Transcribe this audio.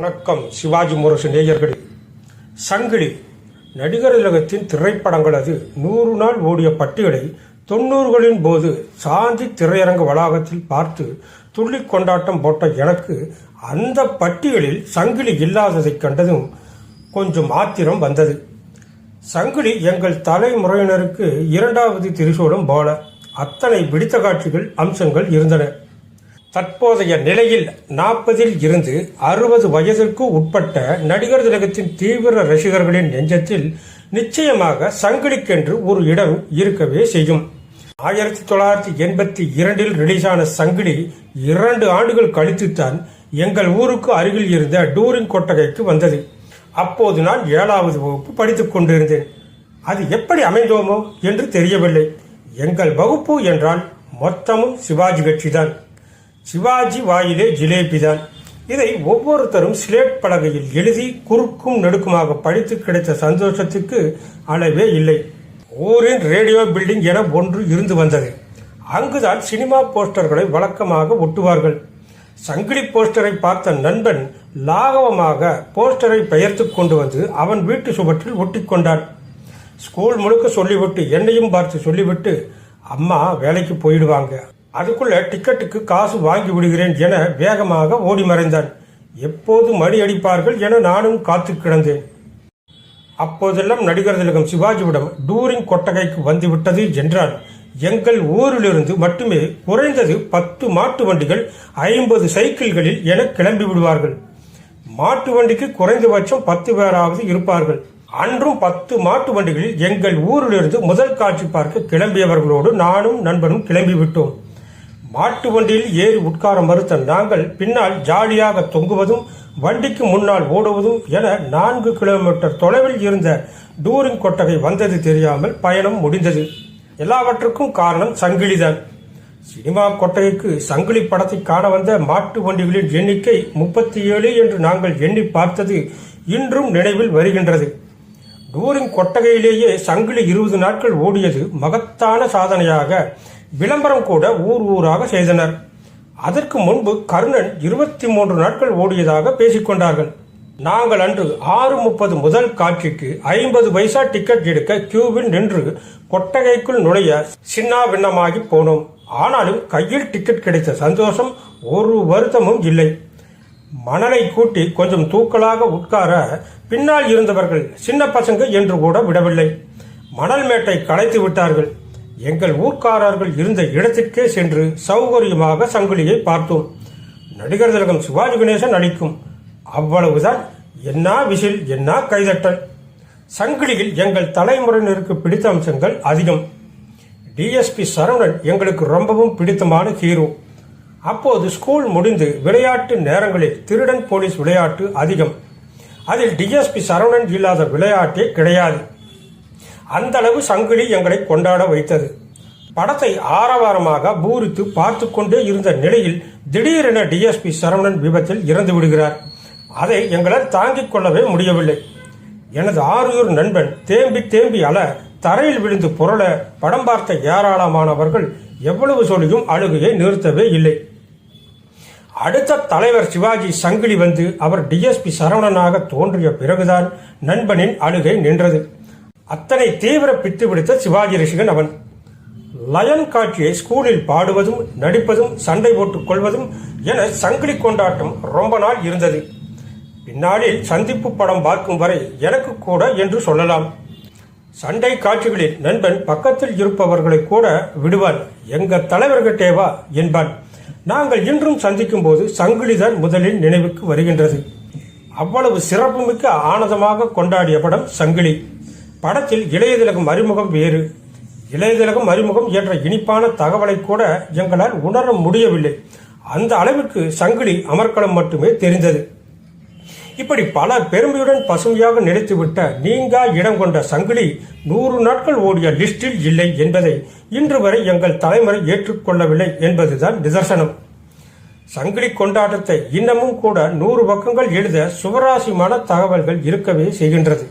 வணக்கம் சிவாஜி முரசு நேயர்களே. சங்கிலி நடிகர் உலகத்தின் திரைப்படங்களது நூறு நாள் ஓடிய பட்டியலை தொண்ணூறுகளின் போது சாந்தி திரையரங்க வளாகத்தில் பார்த்து துள்ளி கொண்டாட்டம் போட்ட எனக்கு அந்த பட்டியலில் சங்கிலி இல்லாததைக் கண்டதும் கொஞ்சம் ஆத்திரம் வந்தது. சங்கிலி எங்கள் தலைமுறையினருக்கு இரண்டாவது திரிசூலம் போல அத்தனை பிடித்த காட்சிகள் அம்சங்கள் இருந்தன. தற்போதைய நிலையில் நாற்பதில் இருந்து அறுபது வயதிற்கு உட்பட்ட நடிகர் திலகத்தின் தீவிர ரசிகர்களின் நெஞ்சத்தில் நிச்சயமாக சங்கிலிக்கென்று ஒரு இடம் இருக்கவே செய்யும். ஆயிரத்தி தொள்ளாயிரத்தி எண்பத்தி இரண்டில் ரிலீஸான சங்கிலி இரண்டு ஆண்டுகள் கழித்துத்தான் எங்கள் ஊருக்கு அருகில் இருந்த டூரிங் கொட்டகைக்கு வந்தது. அப்போது நான் ஏழாவது வகுப்பு படித்துக் கொண்டிருந்தேன். அது எப்படி அமைந்தோமோ என்று தெரியவில்லை. எங்கள் வகுப்பு என்றால் மொத்தமும் சிவாஜி கட்சிதான் சிவாஜி வாயிலே ஜிலேபி தான் இதை ஒவ்வொருத்தரும் ஸ்லேட் பலகையில் எழுதி குறுக்கும் நெடுக்குமாக படித்து கிடைத்த சந்தோஷத்துக்கு அளவே இல்லை. ஊரின் ரேடியோ பில்டிங் என ஒன்று இருந்து வந்தது. அங்குதான் சினிமா போஸ்டர்களை வழக்கமாக ஒட்டுவார்கள். சங்கிலி போஸ்டரை பார்த்த நண்பன் லாகவமாக போஸ்டரை பெயர்த்து கொண்டு வந்து அவன் வீட்டு சுவற்றில் ஒட்டிக்கொண்டான் ஸ்கூல் முழுக்க சொல்லிவிட்டு என்னையும் பார்த்து சொல்லிவிட்டு அம்மா வேலைக்கு போயிடுவாங்க. அதுக்குள்ள டிக்கெட்டுக்கு காசு வாங்கி விடுகிறேன் என வேகமாக ஓடி மறைந்தான் எப்போது மணி அடிப்பார்கள் என நானும் காத்து கிடந்தேன். அப்போதெல்லாம் நடிகர் திலகம் சிவாஜியிடம் டூரிங் கொட்டகைக்கு வந்துவிட்டது என்றார். எங்கள் ஊரிலிருந்து மட்டுமே குறைந்தது பத்து மாட்டு வண்டிகள் ஐம்பது சைக்கிள்களில் என கிளம்பி விடுவார்கள். மாட்டு வண்டிக்கு குறைந்தபட்சம் பத்து பேராவது இருப்பார்கள். அன்றும் பத்து மாட்டு வண்டிகளில் எங்கள் ஊரிலிருந்து முதல் காட்சி பார்க்க கிளம்பியவர்களோடு நானும் நண்பனும் கிளம்பி விட்டோம் மாட்டு வண்டியில் ஏறி உட்கார மறுத்த நாங்கள் பின்னால் ஜாலியாக தொங்குவதும் வண்டிக்கு முன்னால் ஓடுவதும் என நான்கு கிலோமீட்டர் தொலைவில் இருந்த டூரிங் கொட்டகை வந்தது தெரியாமல் பயணம் முடிந்தது. எல்லாவற்றுக்கும் காரணம் சங்கிலிதான். சினிமா கொட்டகைக்கு சங்கிலி படத்தை காண வந்த மாட்டு வண்டிகளின் எண்ணிக்கை முப்பத்தி ஏழு என்று நாங்கள் எண்ணி பார்த்தது இன்றும் நினைவில் வருகின்றது. டூரிங் கொட்டகையிலேயே சங்கிலி இருபது நாட்கள் ஓடியது மகத்தான சாதனையாக விளம்பரம் கூட ஊர் ஊராக செய்தனர். அதற்கு முன்பு கர்ணன் இருபத்தி மூன்று நாட்கள் ஓடியதாக பேசிக்கொண்டார்கள் நாங்கள் அன்று ஆறு முப்பது முதல் காட்சிக்கு ஐம்பது பைசா டிக்கெட் எடுக்க கியூவில் நின்று கொட்டகைக்குள் நுழைய சின்னாபின்னமாகி போனோம். ஆனாலும் கையில் டிக்கெட் கிடைத்த சந்தோஷம் ஒரு வருத்தமும் இல்லை. மணலை கூட்டி கொஞ்சம் தூக்கலாக உட்கார பின்னால் இருந்தவர்கள் சின்ன பசங்க என்று கூட விடவில்லை. மணல் மேட்டை களைத்து விட்டார்கள். எங்கள் ஊர்க்காரர்கள் இருந்த இடத்திற்கே சென்று சௌகரியமாக சங்கிலியை பார்த்தோம். நடிகர் திலகம் சிவாஜி கணேசன் நடிக்கும். அவ்வளவுதான். என்ன விசில் என்ன கைதட்டல். சங்கிலியில் எங்கள் தலைமுறையினருக்கு பிடித்த அம்சங்கள் அதிகம். டிஎஸ்பி சரவணன் எங்களுக்கு ரொம்பவும் பிடித்தமான ஹீரோ. அப்போது ஸ்கூல் முடிந்து விளையாட்டு நேரங்களில் திருடன் போலீஸ் விளையாட்டு அதிகம். அதில் டிஎஸ்பி சரவணன் இல்லாத விளையாட்டே கிடையாது. அந்த அளவு சங்கிலி எங்களை கொண்டாட வைத்தது. படத்தை ஆரவாரமாக பூரித்து பார்த்து கொண்டே இருந்த நிலையில் திடீரென டிஎஸ்பி சரவணன் விபத்தில் இறந்து விடுகிறார். அதை எங்களால் தாங்கிக் கொள்ளவே முடியவில்லை. எனது ஆரியூர் நண்பன் தேம்பி தேம்பி அல தரையில் விழுந்து புரள படம் பார்த்த ஏராளமானவர்கள் எவ்வளவு சொல்லியும் அழுகையை நிறுத்தவே இல்லை. அடுத்த தலைவர் சிவாஜி சங்கிலி வந்து அவர் டிஎஸ்பி சரவணனாக தோன்றிய பிறகுதான் நண்பனின் அழுகை நின்றது. அத்தனை தீவிர பித்து பிடித்த சிவாஜி ரிஷிகன் அவன். லயன் காட்சியை ஸ்கூலில் பாடுவதும் நடிப்பதும் சண்டை போட்டுக் கொள்வதும் என சங்கிலி கொண்டாட்டம் ரொம்ப நாள் இருந்தது. பின்னாளில் சந்திப்பு படம் பார்க்கும் வரை எனக்கு கூட என்று சொல்லலாம். சண்டை காட்சிகளில் நண்பன் பக்கத்தில் இருப்பவர்களை கூட விடுவான். எங்க தலைவர்கிட்டேவா என்பான். நாங்கள் இன்றும் சந்திக்கும் போது சங்கிலிதான் முதலில் நினைவுக்கு வருகின்றது. அவ்வளவு சிறப்புமிக்க ஆனந்தமாக கொண்டாடிய படம் சங்கிலி. படத்தில் இளையதிலகம் அறிமுகம் வேறு. இளையதிலகம் அறிமுகம் என்ற இனிப்பான தகவலை கூட எங்களால் உணர முடியவில்லை. அந்த அளவுக்கு சங்கிலி அமர்க்களம் மட்டுமே தெரிந்தது. இப்படி பல பெருமையுடன் பசுமையாக நினைத்துவிட்ட நீங்கா இடம் கொண்ட சங்கிலி நூறு நாட்கள் ஓடிய லிஸ்டில் இல்லை என்பதை இன்று வரை எங்கள் தலைமுறை ஏற்றுக்கொள்ளவில்லை என்பதுதான் நிதர்சனம். சங்கிலி கொண்டாட்டத்தை இன்னமும் கூட நூறு பக்கங்கள் எழுத சுவராசியமான தகவல்கள் இருக்கவே செய்கின்றது.